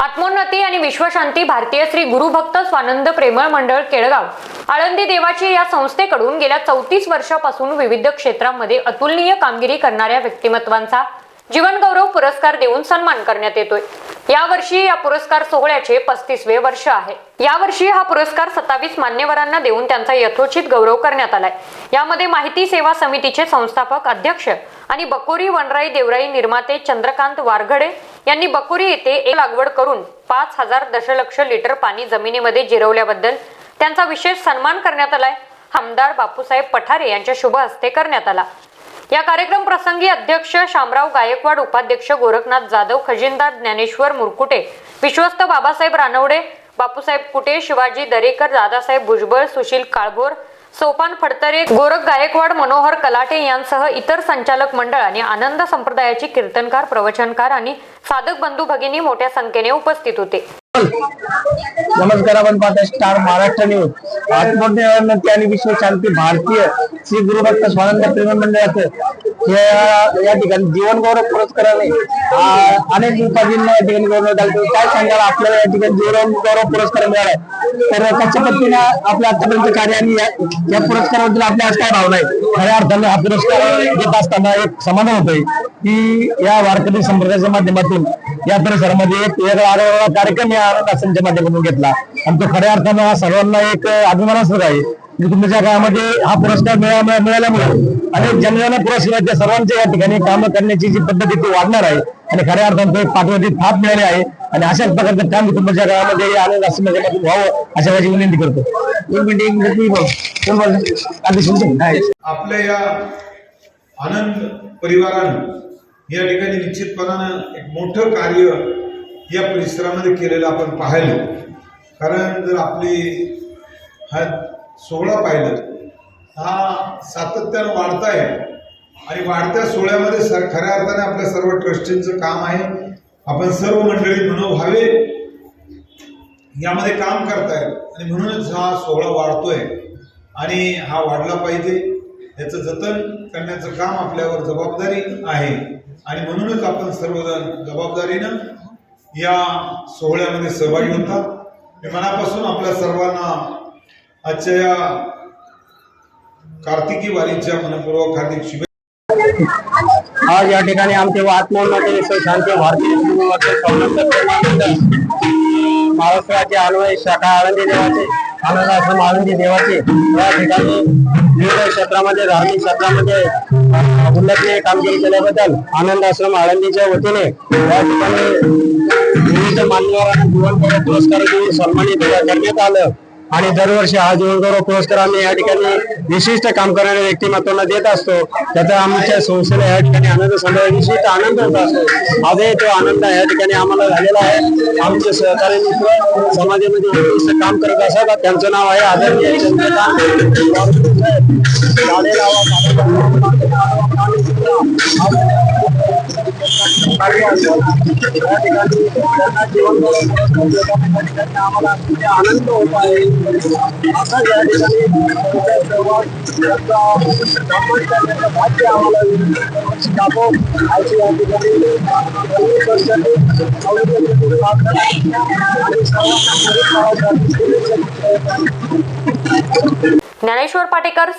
आत्मोन्नती आणि विश्वशांती भारतीय श्री गुरुभक्त स्वानंद प्रेमळ मंडळ केळगाव. आळंदी देवाची या संस्थेकडून गेल्या चौतीस वर्षापासून विविध क्षेत्रांमध्ये अतुलनीय कामगिरी करणाऱ्या व्यक्तिमत्वांचा जीवनगौरव पुरस्कार देऊन सन्मान करण्यात येतोय. यावर्षी या पुरस्कार सोहळ्याचे पस्तीसवे वर्ष आहे. यावर्षी हा पुरस्कार सत्तावीस मान्यवरांना देऊन त्यांचा यथोचित गौरव करण्यात आलाय. यामध्ये माहिती सेवा समितीचे संस्थापक अध्यक्ष आणि बकोरी वनराई देवराई निर्माते चंद्रकांत वारघडे यांनी बकोरी येथे एक लागवड करून पाच हजार दशलक्ष लिटर पाणी जमिनीमध्ये जिरवल्याबद्दल त्यांचा विशेष सन्मान करण्यात आलाय. आमदार बापूसाहेब पठारे यांच्या शुभ हस्ते करण्यात आला. या कार्यक्रम प्रसंगी अध्यक्ष शामराव गायकवाड उपाध्यक्ष गोरखनाथ जाधव खजिनदार ज्ञानेश्वर मुरकुटे विश्वस्त बाबासाहेब रानवडे बापूसाहेब कुटे शिवाजी दरेकर दादासाहेब भुजबळ सुशील काळभोर सोपान फडतरे गोरख गायकवाड मनोहर कलाटे यांसह इतर संचालक मंडळ आणि आनंद संप्रदायाची कीर्तनकार प्रवचनकार आणि साधक बंधू भगिनी मोठ्या संख्येने उपस्थित होते. नमस्कार आपण पाहता स्टार महाराष्ट्र न्यूज आत्मोन्नती आणि विश्व शांती भारतीय श्री गुरुभक्त स्वानंद प्रेम मंडळाचं या ठिकाणी जीवन गौरव पुरस्काराने अनेक उपाधींना या ठिकाणी गौरव झाले काय सांगायला आपल्याला या ठिकाणी जीवन गौरव पुरस्कार मिळाला तर कशा पद्धतीने आपल्या आतापर्यंत कार्य आणि या या पुरस्काराबद्दल आपल्या आज काय भावना आहे खऱ्या अर्थाने हा पुरस्कार घेत असताना एक समाधान होतंय की या वारकरी संप्रदायाच्या माध्यमातून या परिसरामध्ये एक वेगळा आगळा कार्यक्रम या आनंद माध्यमातून घेतला. आणि तो खऱ्या अर्थानं हा सर्वांना एक अभिमानास्पद आहे. की तुमच्या काळामध्ये हा पुरस्कार मिळा- मिळा- मिळाल्यामुळे अनेक जनजन पुरस्काराच्या सर्वांच्या या ठिकाणी काम करण्याची जी पद्धती ती वाढणार आहे. आणि खऱ्या अर्थानं तो एक पाठवती थाप मिळाली आहे. आणि अशाच प्रकारचं काम तुमच्या काळामध्ये आनंद आश्रमाच्या माध्यमातून व्हावं अशा माझी विनंती करतो. एक मिनिट एक मिनिट आपल्या या आनंद परिवारानं या ठिकाणी निश्चितपणानं एक मोठं कार्य या परिसरामध्ये केलेलं आपण पाहिलं. कारण जर आपली हा सोहळा पाहिलं हा सातत्यानं वाढता आहे आणि वाढत्या सोहळ्यामध्ये सर खऱ्या अर्थाने आपल्या सर्व ट्रस्टींचं काम आहे. आपण सर्व मंडळी मनोभावे यामध्ये काम करतायत. आणि म्हणूनच हा सोहळा वाढतोय आणि हा वाढला पाहिजे. याचं जतन करण्याचं काम आपल्यावर जबाबदारी आहे. आणि म्हणूनच आपण सर्वजण जबाबदारीनं या सोहळ्यामध्ये सहभागी होता मी मनापासून आपल्या सर्वांना आजच्या या कार्तिकी वारीच्या मनपूर्वक हार्दिक शुभेच्छा. आज या ठिकाणी आमचे आत्मोन्नती विश्व शांती भारतीय महाराष्ट्राचे अन्वय शाखा आळंदी देवाचे आनंद आश्रम आळंदी देवाचे. या ठिकाणी विविध क्षेत्रामध्ये धार्मिक क्षेत्रामध्ये उल्लेखनीय कामगिरी केल्याबद्दल आनंद आश्रम आळंदीच्या वतीने या ठिकाणी विविध मान्यवरांना जीवनगौरव पुरस्कार देऊन सन्मानित करण्यात आलं. आणि दरवर्षी हा जीवनगौरव पुरस्कार आम्ही या ठिकाणी विशिष्ट काम करणाऱ्या व्यक्तिमत्वांना देत असतो. त्याचा आमच्या संस्थेला या ठिकाणी आनंद समजा विशिष्ट आनंद होत असतो. आजही तो आनंद या ठिकाणी आम्हाला झालेला आहे. आमचे सहकारी मित्र समाजामध्ये विशिष्ट काम करत असतात. त्यांचं नाव आहे आदरणीय या ठिकाणी त्यांना जीवनगौरव आम्हाला आनंद होत आहे आता या ठिकाणी सन्मान करण्याचं भाग्य आम्हाला अशी या ठिकाणी ज्ञानेश्वर पाटेकर